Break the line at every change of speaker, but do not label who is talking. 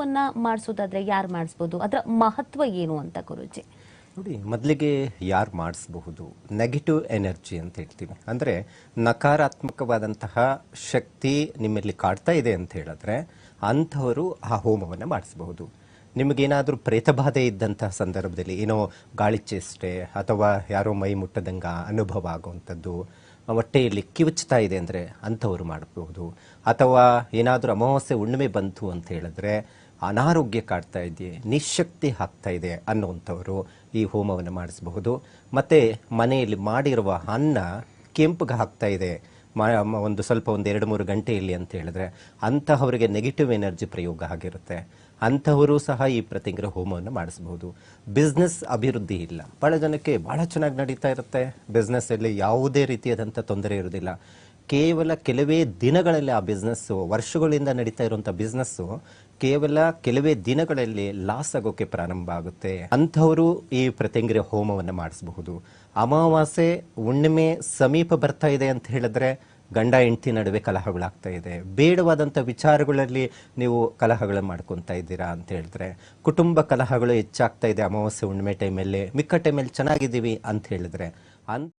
ಹೋಮವನ್ನ ಮಾಡಿಸೋದಾದ್ರೆ ಯಾರು ಮಾಡಿಸ್ಬೋದು? ಅದರ ಮಹತ್ವ ಏನು ಅಂತ ಗುರುಜಿ?
ನೋಡಿ, ಮೊದಲಿಗೆ ಯಾರು ಮಾಡಿಸಬಹುದು? ನೆಗೆಟಿವ್ ಎನರ್ಜಿ ಅಂತ ಹೇಳ್ತೀವಿ ಅಂದರೆ ನಕಾರಾತ್ಮಕವಾದಂತಹ ಶಕ್ತಿ ನಿಮ್ಮಲ್ಲಿ ಕಾಡ್ತಾ ಇದೆ ಅಂತ ಹೇಳಿದ್ರೆ ಅಂಥವರು ಆ ಹೋಮವನ್ನು ಮಾಡಿಸಬಹುದು. ನಿಮಗೇನಾದರೂ ಪ್ರೇತಬಾಧೆ ಇದ್ದಂತಹ ಸಂದರ್ಭದಲ್ಲಿ, ಏನೋ ಗಾಳಿ ಚೇಷ್ಟೆ ಅಥವಾ ಯಾರೋ ಮೈ ಮುಟ್ಟದಂಗ ಅನುಭವ ಆಗುವಂಥದ್ದು, ಹೊಟ್ಟೆಯಲ್ಲಿ ಕಿವುಚ್ತಾ ಇದೆ ಅಂದರೆ ಅಂಥವ್ರು ಮಾಡಬಹುದು ಅಥವಾ ಏನಾದರೂ ಅಮಾವಾಸ್ಯೆ ಹುಣ್ಣಿಮೆ ಬಂತು ಅಂತ ಹೇಳಿದ್ರೆ, ಅನಾರೋಗ್ಯ ಕಾಡ್ತಾ ಇದೆ, ನಿಶಕ್ತಿ ಆಗ್ತಾ ಇದೆ ಅನ್ನುವಂಥವರು ಈ ಹೋಮವನ್ನು ಮಾಡಿಸಬಹುದು. ಮತ್ತು ಮನೆಯಲ್ಲಿ ಮಾಡಿರುವ ಅನ್ನ ಕೆಂಪಗೆ ಹಾಕ್ತಾ ಇದೆ. ಒಂದು ಸ್ವಲ್ಪ ಒಂದು ಎರಡು ಮೂರು ಗಂಟೆಯಲ್ಲಿ ಅಂತ ಹೇಳಿದ್ರೆ ಅಂತಹವರಿಗೆ ನೆಗೆಟಿವ್ ಎನರ್ಜಿ ಪ್ರಯೋಗ ಆಗಿರುತ್ತೆ. ಅಂಥವರು ಸಹ ಈ ಪ್ರತಿಗ್ರಹ ಹೋಮವನ್ನು ಮಾಡಿಸಬಹುದು. ಬಿಸ್ನೆಸ್ ಅಭಿವೃದ್ಧಿ ಇಲ್ಲ. ಭಾಳ ಜನಕ್ಕೆ ಭಾಳ ಚೆನ್ನಾಗಿ ನಡೀತಾ ಇರುತ್ತೆ. ಬಿಸ್ನೆಸ್ಸಲ್ಲಿ ಯಾವುದೇ ರೀತಿಯಾದಂಥ ತೊಂದರೆ ಇರೋದಿಲ್ಲ ಕೇವಲ ಕೆಲವೇ ದಿನಗಳಲ್ಲಿ ಆ ಬಿಸ್ನೆಸ್ಸು ವರ್ಷಗಳಿಂದ ನಡೀತಾ ಇರುವಂಥ ಬಿಸ್ನೆಸ್ಸು ಕೇವಲ ಕೆಲವೇ ದಿನಗಳಲ್ಲಿ ಲಾಸ್ ಆಗೋಕೆ ಪ್ರಾರಂಭ ಆಗುತ್ತೆ. ಅಂಥವರು ಈ ಪ್ರತಿಂಗ್ರಿಯ ಹೋಮವನ್ನು ಮಾಡಿಸಬಹುದು. ಅಮಾವಾಸ್ಯೆ, ಹುಣ್ಣಿಮೆ ಸಮೀಪ ಬರ್ತಾ ಇದೆ ಅಂತ ಹೇಳಿದ್ರೆ ಗಂಡ, ಹೆಂಡತಿ ನಡುವೆ ಕಲಹಗಳಾಗ್ತಾ ಇದೆ. ಬೇಡವಾದಂಥ ವಿಚಾರಗಳಲ್ಲಿ ನೀವು ಕಲಹಗಳು ಮಾಡ್ಕೊತಾ ಇದ್ದೀರಾ ಅಂತ ಹೇಳಿದ್ರೆ, ಕುಟುಂಬ ಕಲಹಗಳು ಹೆಚ್ಚಾಗ್ತಾ ಇದೆ ಅಮಾವಾಸ್ಯೆ, ಹುಣ್ಣಿಮೆ ಟೈಮಲ್ಲಿ ಮಿಕ್ಕ ಟೈಮಲ್ಲಿ ಚೆನ್ನಾಗಿದ್ದೀವಿ ಅಂತ ಹೇಳಿದ್ರೆ ಅಂತ